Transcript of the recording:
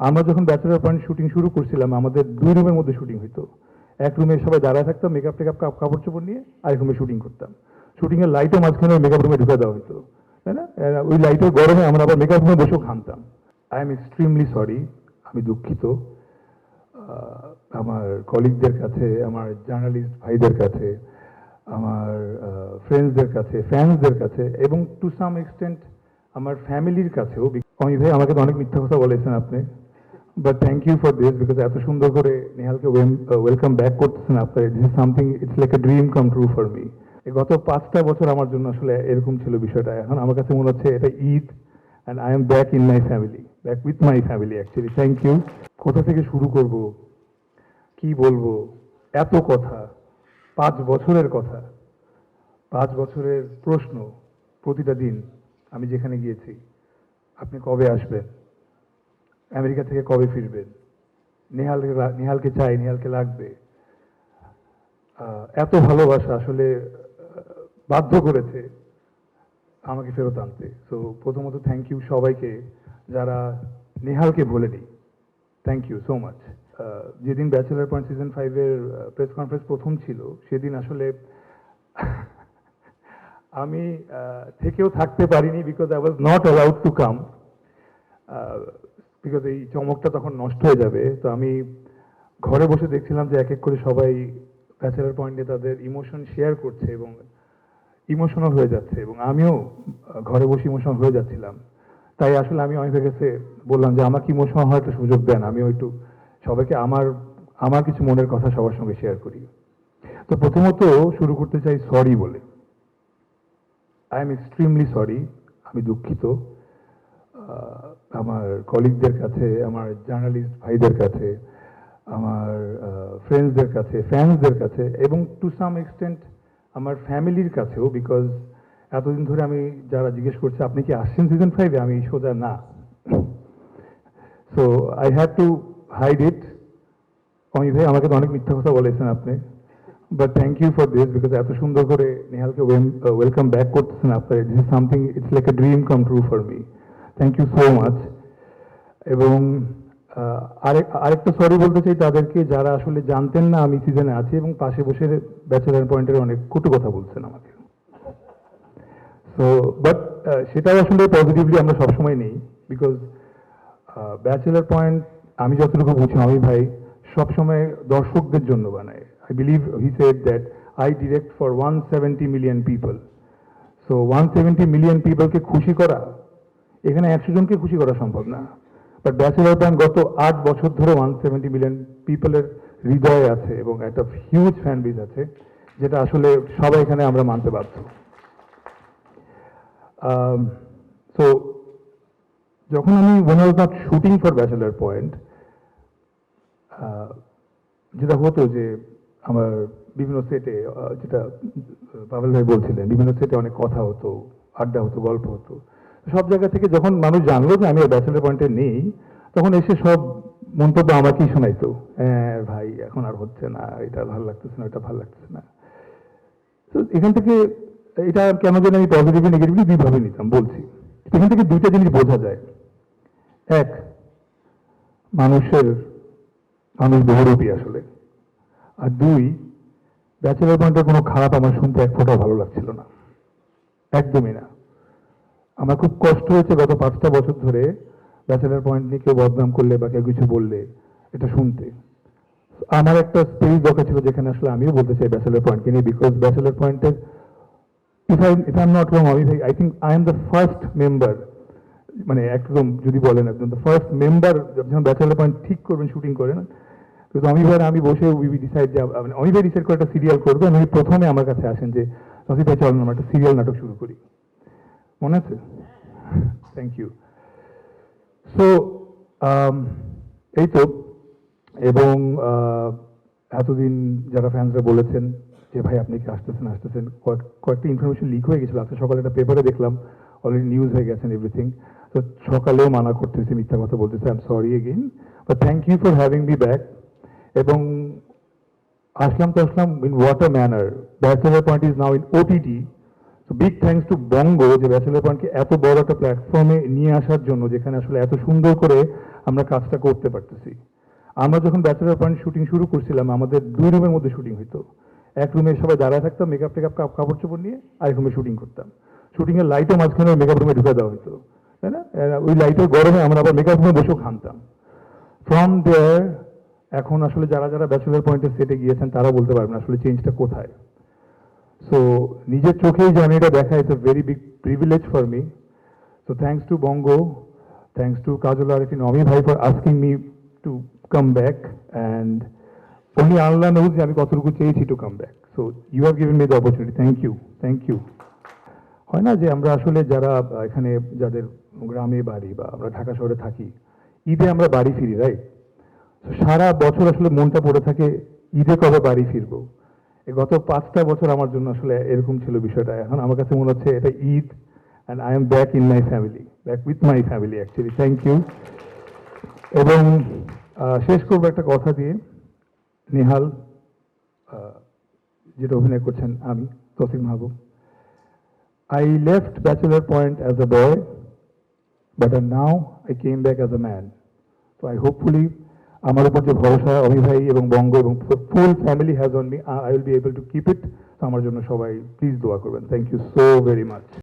আমরা যখন bachelor point shooting শুরু করছিলাম, আমাদের দুই রুমের মধ্যে শুটিং হতো এক রুমে সবাই দাঁড়ায় থাকতাম মেকআপ টেকআপ কাপড় চোপড় নিয়ে, আরেক রুমে শুটিং করতাম। শুটিং এর লাইটও মাঝখানে মেকআপ রুমে ঢুকে দেওয়া হতো তাই না? ওই লাইটের গরমে আমরা আবার মেকআপ রুমে বসেও ঘামতাম। আই এম এক্সট্রিমলি সরি আমি দুঃখিত। আমার কলিগদের কাছে, আমার জার্নালিস্ট ভাইদের কাছে, আমার ফ্রেন্ডসদের কাছে ফ্যান্সদের কাছে, এবং টু সাম এক্সটেন্ট আমার ফ্যামিলির কাছেও অমি ভাই আমাকে তো অনেক মিথ্যা কথা বলেছেন আপনি। But thank you for this because এত সুন্দর করে নেহালকে ওয়েলকাম ব্যাক করতেছেন আপনার। This is something it's like a dream come true for me গত পাঁচটা বছর আমার জন্য আসলে এরকম ছিল বিষয়টা। এখন আমার কাছে মনে হচ্ছে এটা Eid and I am back in my family back with my family actually thank you কোথা থেকে শুরু করব? কি বলব? এত কথা। পাঁচ বছরের কথা। পাঁচ বছরের প্রশ্ন প্রতিটা দিন আমি যেখানে গিয়েছি। আপনি কবে আসবেন? আমেরিকা থেকে কবে ফিরবেন নেহালকে নেহালকে চাই, নেহালকে লাগবে। এত ভালোবাসা আসলে বাধ্য করেছে আমাকে ফেরত আনতে। তো প্রথমত থ্যাংক ইউ সবাইকে যারা নেহালকে ভোলেনি। থ্যাংক ইউ সো মাচ যেদিন ব্যাচেলার পয়েন্ট সিজন ফাইভের প্রেস কনফারেন্স প্রথম ছিল, সেদিন আসলে আমি থেকেও থাকতে পারিনি because I was not allowed to come because এই চমকটা তখন নষ্ট হয়ে যাবে। তো আমি ঘরে বসে দেখছিলাম যে এক এক করে সবাই ব্যাচেলার পয়েন্টে তাদের ইমোশন শেয়ার করছে এবং ইমোশনাল হয়ে যাচ্ছে এবং আমিও ঘরে বসে ইমোশনাল হয়ে যাচ্ছিলাম। তাই আসলে আমি অনেকের কাছে বললাম যে, আমাকে ইমোশনাল হওয়ার একটা সুযোগ দেন, আমিও একটু সবাইকে আমার আমার কিছু মনের কথা সবার সঙ্গে শেয়ার করি। তো প্রথমত শুরু করতে চাই সরি বলে। আই এম এক্সট্রিমলি সরি, আমি দুঃখিত। আমার কলিগদের কাছে, আমার জার্নালিস্ট ভাইদের কাছে, আমার ফ্রেন্ডসদের কাছে ফ্যান্সদের কাছে এবং টু সাম এক্সটেন্ট আমার ফ্যামিলির কাছেও বিকজ এতদিন ধরে আমি যারা জিজ্ঞেস করছে, আপনি কি আসছেন সিজন ফাইভে আমি সোজা না। So I had to hide it Amit ভাই, আমাকে তো অনেক মিথ্যা কথা বলেছেন আপনি। But thank you for this because এত সুন্দর করে নেহালকে ওয়েলকাম ব্যাক করতেছেন আপনার। This is something it's like a dream come true for me thank you so much এবং আরেকটা সরি বলতে চাই তাদেরকে যারা আসলে জানতেন না আমি সিজনে আছি এবং পাশে বসে ব্যাচেলার পয়েন্টের অনেক কটু কথা বলছেন আমাকে। সো বাট সেটাও আসলে পজিটিভলি আমরা সবসময় নেই বিকজ ব্যাচেলার পয়েন্ট আমি যতটুকু বুঝি আমি ভাই সবসময় দর্শকদের জন্য বানায় I believe he said that I direct for one seventy million people so one seventy million পিপলকে খুশি করা এখানে একশো জনকে খুশি করা সম্ভব না। বাট ব্যাচেলার পয়েন্ট গত আট বছর ধরে ওয়ান সেভেন্টি মিলিয়ন পিপলের হৃদয়ে আছে এবং একটা হিউজ ফ্যান বেজ আছে, যেটা আসলে সবাই এখানে আমরা মানতে বাধ্য। সো যখন আমি when was not shooting for bachelor point যেটা হতো যে আমার বিভিন্ন সেটে যেটা পাভেল ভাই বলছিলেন, বিভিন্ন সেটে অনেক কথা হতো, আড্ডা হতো, গল্প হতো। সব জায়গা থেকে যখন মানুষ জানলো যে আমি ব্যাচেলার পয়েন্টে নেই, তখন এসে সব মন্তব্য আমাকেই শোনাইতো। হ্যাঁ ভাই, এখন আর হচ্ছে না, এটা ভালো লাগতেছে না এটা ভালো লাগতেছে না। তো এখান থেকে এটা কেন যেন আমি পজিটিভলি নেগেটিভলি দুইভাবে নিতাম, বলছি। এখান থেকে দুইটা জিনিস বোঝা যায়। এক, মানুষের, মানুষ বহুরূপী আসলে। আর দুই ব্যাচেলার পয়েন্টের কোনো খারাপ আমার শুনতে এক ফোঁটাও ভালো লাগছিল না। একদমই না। আমার খুব কষ্ট হয়েছে গত পাঁচটা বছর ধরে ব্যাচেলার পয়েন্ট নিয়ে কেউ বদনাম করলে বা কেউ কিছু বললে এটা শুনতে। আমার একটা স্পেস দরকার ছিল যেখানে আসলে আমিও বলতে চাই ব্যাচেলার পয়েন্টকে নিয়ে বিকজ ব্যাচেলার পয়েন্টের if I if I not wrong আমি ভাই I think I am the first member মানে একদম যদি বলেন একদম দ্য ফার্স্ট মেম্বার যখন ব্যাচেলার পয়েন্ট ঠিক করবেন শুটিং করেন তো আমি ভাই আমি বসে উই ডিসাইড যে মানে আমি ভাই ডিসাইড করে একটা সিরিয়াল করব আমি প্রথমে আমার কাছে আসেন যে রসিদ ভাই চলেন আমরা একটা সিরিয়াল নাটক শুরু করি। মনে আছে থ্যাংক ইউ সো এই তো, এবং এতদিন যারা ফ্যান্সরা বলেছেন যে, ভাই, আপনি কি আসতেছেন আসতেছেন? কয়েক- কয়েকটা ইনফরমেশন লিক হয়ে গেছিল। আজকে সকালে একটা পেপারে দেখলাম অলরেডি নিউজ হয়ে গেছেন এভরিথিং তো সকালেও মানা করতেছি, মিথ্যা কথা বলতেছি I am sorry again but thank you for having me back এবং আসলাম তো আসলাম in what a manner bachelor point is now in OTT big thanks to Bongo যে ব্যাচেলার পয়েন্টকে এত বড় একটা প্ল্যাটফর্মে নিয়ে আসার জন্য, যেখানে আসলে এত সুন্দর করে আমরা কাজটা করতে পারতেছি। আমরা যখন ব্যাচেলার পয়েন্ট শুটিং শুরু করছিলাম, আমাদের দুই রুমের মধ্যে শুটিং হইতো। এক রুমে সবাই দাঁড়ায় থাকতাম মেকআপ টেকআপ কাপড় চোপড় নিয়ে, আরেক রুমে শুটিং করতাম। শুটিং এর লাইটও মাঝখানে মেকআপ রুমে ঢুকে দেওয়া হতো তাই না? ওই লাইটের গরমে আমরা আবার মেকআপ রুমে বসেও খানতাম ফ্রম দেয়ার এখন আসলে যারা যারা ব্যাচেলার পয়েন্টের সেটে গিয়েছেন, তারা বলতে পারবেন আসলে চেঞ্জটা কোথায়। সো নিজের চোখেই জানি, এটা দেখা it's a very big privilege for me so thanks to Bongo thanks to Kajal Arifin Ami ভাই for asking me to come back and only Allah knows যে আমি কতটুকু চেয়েছি to come back so you have given me the opportunity thank you thank you হয় না যে আমরা আসলে যারা এখানে যাদের গ্রামে বাড়ি বা আমরা ঢাকা শহরে থাকি, ঈদে আমরা বাড়ি ফিরি রাইট সারা বছর আসলে মনটা পড়ে থাকে, ঈদে কবে বাড়ি ফিরবো? গত পাঁচটা বছর আমার জন্য আসলে এরকম ছিল বিষয়টা। এখন আমার কাছে মনে হচ্ছে এটা Eid and I am back in my family back with my family actually thank you এবং শেষ করব একটা কথা দিয়ে। নেহাল যেটা অভিনয় করছেন আমি Tasim Mahbub. I left bachelor point as a boy but uh, now I came back as a man. So I hopefully, আমার উপর যে ভরসা অমি ভাই এবং বঙ্গ এবং full family has on me I will be able to keep it আমার জন্য সবাই প্লিজ দোয়া করবেন। Thank you so very much